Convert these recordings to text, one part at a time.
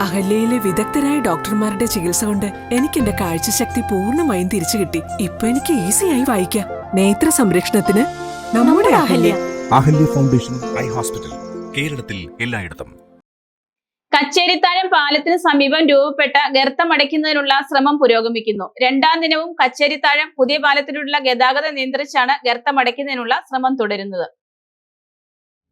അഹല്യയിലെ വിദഗ്ധരായ ഡോക്ടർമാരുടെ ചികിത്സ കൊണ്ട് എനിക്ക് എന്റെ കാഴ്ചശക്തി പൂർണമായും തിരിച്ചു കിട്ടി. ഇപ്പൊ എനിക്ക് ഈസിയായി വായിക്കാം. നേത്ര സംരക്ഷണത്തിന് നമ്മുടെ Ahalya. Ahalya. Foundation eye hospital കേരളത്തിൽ എല്ലായിടത്തും. കച്ചേരിത്താഴം പാലത്തിന് സമീപം രൂപപ്പെട്ട ഗർത്തമടയ്ക്കുന്നതിനുള്ള ശ്രമം പുരോഗമിക്കുന്നു. രണ്ടാം ദിനവും കച്ചേരിത്താഴം പുതിയ പാലത്തിലുള്ള ഗതാഗതം നിയന്ത്രിച്ചാണ് ഗർത്തമടയ്ക്കുന്നതിനുള്ള ശ്രമം തുടരുന്നത്.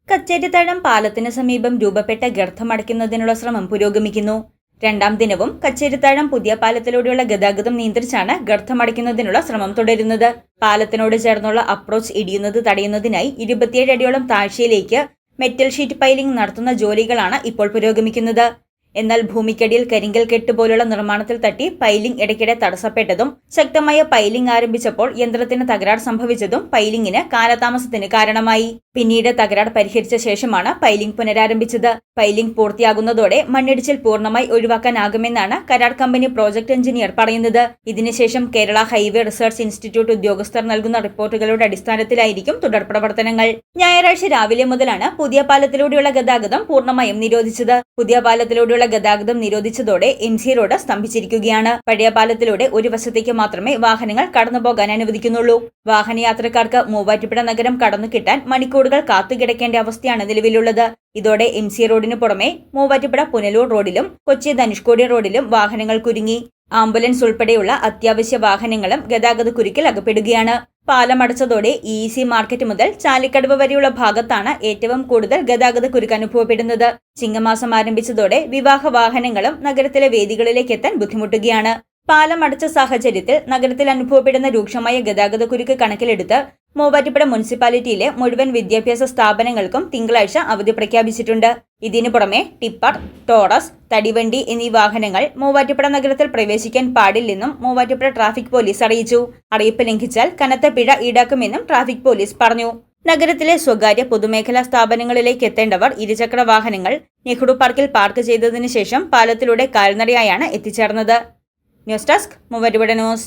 കച്ചേരിത്താഴം പാലത്തിന് സമീപം രൂപപ്പെട്ട ഗർത്തമടയ്ക്കുന്നതിനുള്ള ശ്രമം പുരോഗമിക്കുന്നു. രണ്ടാം ദിനവും കച്ചേരിത്താഴം പുതിയ പാലത്തിലൂടെയുള്ള ഗതാഗതം നിയന്ത്രിച്ചാണ് ഗർത്തമടയ്ക്കുന്നതിനുള്ള ശ്രമം തുടരുന്നത്. പാലത്തിനോട് ചേർന്നുള്ള അപ്രോച്ച് ഇടിയുന്നത് തടയുന്നതിനായി ഇരുപത്തിയേഴ് അടിയോളം താഴ്ചയിലേക്ക് മെറ്റൽ ഷീറ്റ് പൈലിംഗ് നടത്തുന്ന ജോലികളാണ് ഇപ്പോൾ പുരോഗമിക്കുന്നത്. എന്നാൽ ഭൂമിക്കടിയിൽ കരിങ്കൽ കെട്ട് പോലുള്ള നിർമ്മാണത്തിൽ തട്ടി പൈലിംഗ് ഇടയ്ക്കിടെ തടസ്സപ്പെട്ടതും ശക്തമായ പൈലിംഗ് ആരംഭിച്ചപ്പോൾ യന്ത്രത്തിന് തകരാർ സംഭവിച്ചതും പൈലിംഗിന് കാലതാമസത്തിന് കാരണമായി. പിന്നീട് തകരാർ പരിഹരിച്ച ശേഷമാണ് പൈലിംഗ് പുനരാരംഭിച്ചത്. പൈലിംഗ് പൂർത്തിയാകുന്നതോടെ മണ്ണിടിച്ചിൽ പൂർണമായി ഒഴിവാക്കാനാകുമെന്നാണ് കരാർ കമ്പനി പ്രോജക്ട് എഞ്ചിനീയർ പറയുന്നത്. ഇതിനുശേഷം കേരള ഹൈവേ റിസർച്ച് ഇൻസ്റ്റിറ്റ്യൂട്ട് ഉദ്യോഗസ്ഥർ നൽകുന്ന റിപ്പോർട്ടുകളുടെ അടിസ്ഥാനത്തിലായിരിക്കും തുടർ പ്രവർത്തനങ്ങൾ. ഞായറാഴ്ച രാവിലെ മുതലാണ് പുതിയ പാലത്തിലൂടെയുള്ള ഗതാഗതം പൂർണമായും നിരോധിച്ചത്. പുതിയ പാലത്തിലൂടെയുള്ള ഗതാഗതം നിരോധിച്ചതോടെ എം സി റോഡ് സ്തംഭിച്ചിരിക്കുകയാണ്. പഴയ പാലത്തിലൂടെ ഒരു വശത്തേക്ക് മാത്രമേ വാഹനങ്ങൾ കടന്നുപോകാൻ അനുവദിക്കുന്നുള്ളൂ. വാഹനയാത്രക്കാർക്ക് മൂവാറ്റുപുഴ നഗരം കടന്നു കിട്ടാൻ മണിക്കൂറുകൾ കാത്തുകിടക്കേണ്ട അവസ്ഥയാണ് നിലവിലുള്ളത്. ഇതോടെ എം സി റോഡിന് പുറമെ മൂവാറ്റുപുഴ പുനലൂർ റോഡിലും കൊച്ചി ധനുഷ്കോടി റോഡിലും വാഹനങ്ങൾ കുരുങ്ങി. ആംബുലൻസ് ഉൾപ്പെടെയുള്ള അത്യാവശ്യ വാഹനങ്ങളും ഗതാഗത കുരുക്കിൽ അകപ്പെടുകയാണ്. പാലം അടച്ചതോടെ ഇ സി മാർക്കറ്റ് മുതൽ ചാലിക്കടവ് വരെയുള്ള ഭാഗത്താണ് ഏറ്റവും കൂടുതൽ ഗതാഗത കുരുക്ക് അനുഭവപ്പെടുന്നത്. ചിങ്ങമാസം ആരംഭിച്ചതോടെ വിവാഹ വാഹനങ്ങളും നഗരത്തിലെ വേദികളിലേക്ക് എത്താൻ ബുദ്ധിമുട്ടുകയാണ്. പാലം അടച്ച സാഹചര്യത്തിൽ നഗരത്തിൽ അനുഭവപ്പെടുന്ന രൂക്ഷമായ ഗതാഗത കുരുക്ക് കണക്കിലെടുത്ത് മൂവാറ്റുപുഴ മുനിസിപ്പാലിറ്റിയിലെ മുഴുവൻ വിദ്യാഭ്യാസ സ്ഥാപനങ്ങൾക്കും തിങ്കളാഴ്ച അവധി പ്രഖ്യാപിച്ചിട്ടുണ്ട്. ഇതിനു പുറമെ ടിപ്പർ ടോറസ് തടിവണ്ടി എന്നീ വാഹനങ്ങൾ മൂവാറ്റുപുഴ നഗരത്തിൽ പ്രവേശിക്കാൻ പാടില്ലെന്നും മൂവാറ്റുപുഴ ട്രാഫിക് പോലീസ് അറിയിച്ചു. അറിയിപ്പ് ലംഘിച്ചാൽ കനത്ത പിഴ ഈടാക്കുമെന്നും ട്രാഫിക് പോലീസ് പറഞ്ഞു. നഗരത്തിലെ സ്വകാര്യ പൊതുമേഖലാ സ്ഥാപനങ്ങളിലേക്ക് എത്തേണ്ടവർ ഇരുചക്ര വാഹനങ്ങൾ നെഹ്റു പാർക്കിൽ പാർക്ക് ചെയ്തതിനു ശേഷം പാലത്തിലൂടെ കാൽനടയായാണ് എത്തിച്ചേർന്നത്. News desk Muvattupuzha news.